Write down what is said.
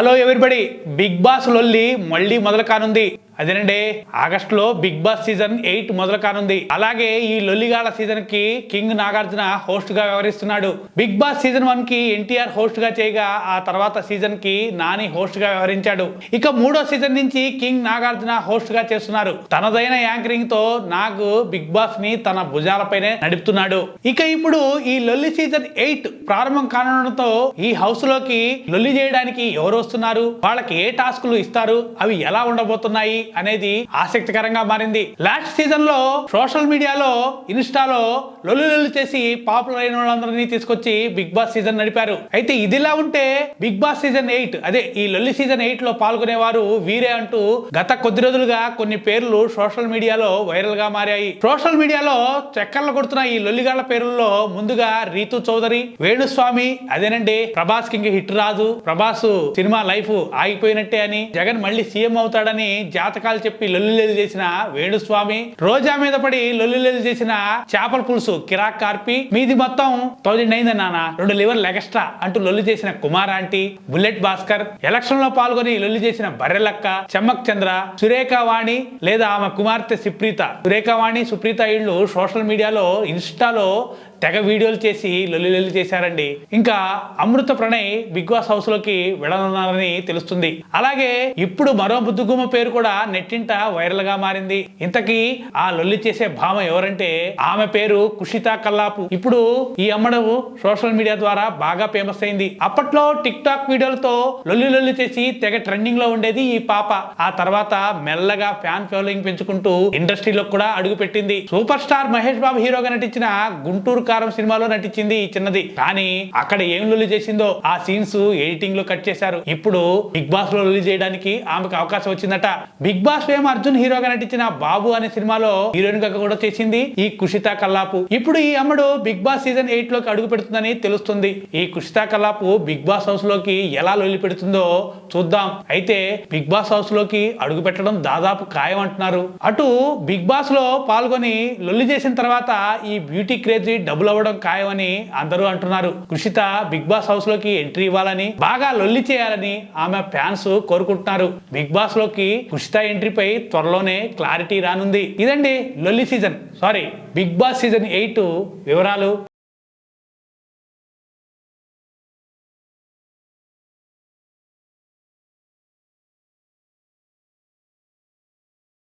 Hello everybody big boss లొల్లి మళ్ళీ మొదలు కానుంది అదేనండి ఆగస్ట్లో బిగ్ బాస్ సీజన్ ఎయిట్ మొదలు కానుంది. అలాగే ఈ లొల్లిగాల సీజన్కి కింగ్ నాగార్జున హోస్ట్గా వ్యవహరిస్తున్నాడు. బిగ్ బాస్ సీజన్ వన్కి ఎన్టీఆర్ హోస్ట్గా చేయగా ఆ తర్వాత సీజన్కి నాని హోస్ట్గా వ్యవహరించాడు. ఇక మూడో సీజన్ నుంచి కింగ్ నాగార్జున హోస్ట్గా చేస్తున్నారు. తనదైన యాంకరింగ్తో నాగ్ బిగ్ బాస్ని తన భుజాలపైనే నడుపుతున్నాడు. ఇక ఇప్పుడు ఈ లొల్లి సీజన్ ఎయిట్ ప్రారంభం కానుండటంతో ఈ హౌస్లోకి లొల్లి చేయడానికి ఎవరు వస్తున్నారు? వాళ్ళకి ఏ టాస్కులు ఇస్తారు? అవి ఎలా ఉండబోతున్నాయి? అనేది ఆసక్తికరంగా మారింది. లాస్ట్ సీజన్లో సోషల్ మీడియాలో ఇన్స్టాలో లొల్లు చేసి పాపులర్ అయిన వాళ్ళందరినీ తీసుకొచ్చి బిగ్ బాస్ సీజన్ నడిపారు. అయితే ఇదిలా ఉంటే బిగ్ బాస్ సీజన్ ఎయిట్ అదే ఈ లొల్లి సీజన్ ఎయిట్లో పాల్గొనేవారు వీరే అంటూ గత కొద్ది రోజులుగా కొన్ని పేర్లు సోషల్ మీడియాలో వైరల్గా మారాయి. సోషల్ మీడియాలో చక్కర్లు కొడుతున్న ఈ లొల్లిగాళ్ళ పేర్లలో ముందుగా రీతు చౌదరి వేణుస్వామి అదేనండి ప్రభాస్ కింగ్ హిట్ రాదు ప్రభాస్ సినిమా లైఫ్ ఆగిపోయినట్టే అని జగన్ మళ్ళీ సీఎం అవుతాడని నాటకాలు చెప్పి లొల్లిలెలు చేసిన వేణుస్వామి రోజా మీద పడి లొల్లిలెలు చేసిన చేపల పులుసు కిరాక్ కార్పి మీది మొత్తం థౌజండ్ అయింది నాన్న. రెండు లివర్లు ఎక్స్ట్రా అంటూ లొల్లి చేసిన కుమార్ ఆంటీ బుల్లెట్ భాస్కర్ ఎలక్షన్లో పాల్గొని లొల్లి చేసిన బర్రెలక్క చెమ్మక్ చంద్ర సురేఖ వాణి లేదా ఆమె కుమార్తె సుప్రీత. సురేఖ వాణి సుప్రీత ఇళ్ళు సోషల్ మీడియాలో ఇన్స్టాలో తెగ వీడియోలు చేసి లొల్లి చేశారండి. ఇంకా అమృత ప్రణయ్ బిగ్ బాస్ హౌస్లోకి వెళ్ళనున్నారని తెలుస్తుంది. అలాగే ఇప్పుడు మరో బుద్ధిగుమ్మ పేరు కూడా నెట్టింట వైరల్గా మారింది. ఇంతకీ ఆ లొల్లి చేసే భామ ఎవరంటే ఆమె పేరు కుషితా కల్లాపు. ఇప్పుడు ఈ అమ్మడు సోషల్ మీడియా ద్వారా బాగా ఫేమస్ అయింది. అప్పట్లో టిక్ టాక్ వీడియోలతో లొల్లి లొల్లి చేసి తెగ ట్రెండింగ్లో ఉండేది ఈ పాప. ఆ తర్వాత మెల్లగా ఫ్యాన్ ఫాలోయింగ్ పెంచుకుంటూ ఇండస్ట్రీలో కూడా అడుగు పెట్టింది సూపర్ స్టార్ మహేష్ బాబు హీరోగా నటించిన గుంటూరు కారం సినిమాలో నటించింది ఈ చిన్నది. కానీ అక్కడ ఏం లొల్లి చేసిందో ఆ సీన్స్ ఎడిటింగ్లో కట్ చేశారు. ఇప్పుడు బిగ్ బాస్లో లొల్లి చేయడానికి ఆమెకు అవకాశం వచ్చిందట. బిగ్ బాస్ ఫేమ్ అర్జున్ హీరోగా నటించిన బాబు అనే సినిమాలో హీరోయిన్గా కూడా చేసింది ఈ కుషిత కల్లాపు. ఇప్పుడు ఈ అమ్మడు బిగ్ బాస్ సీజన్ ఎయిట్లోకి అడుగు పెడుతుందని తెలుస్తుంది. ఈ కుషిత కల్లాపు బిగ్ బాస్ హౌస్లోకి ఎలా లొల్లి పెడుతుందో చూద్దాం. అయితే బిగ్ బాస్ హౌస్లోకి అడుగు పెట్టడం దాదాపు ఖాయం అంటున్నారు. అటు బిగ్ బాస్లో పాల్గొని లొల్లి చేసిన తర్వాత ఈ బ్యూటీ క్రేజీ డబ్బులు అవ్వడం ఖాయమని అందరూ అంటున్నారు. కృషిత బిగ్ బాస్ హౌస్లోకి ఎంట్రీ ఇవ్వాలని బాగా లొల్లి చేయాలని ఆమె ఫ్యాన్స్ కోరుకుంటున్నారు. బిగ్ బాస్లోకి కృషిత ఎంట్రీపై త్వరలోనే క్లారిటీ రానుంది. ఇదండి లొల్లి season. Sorry Bigg Boss season eight వివరాలు.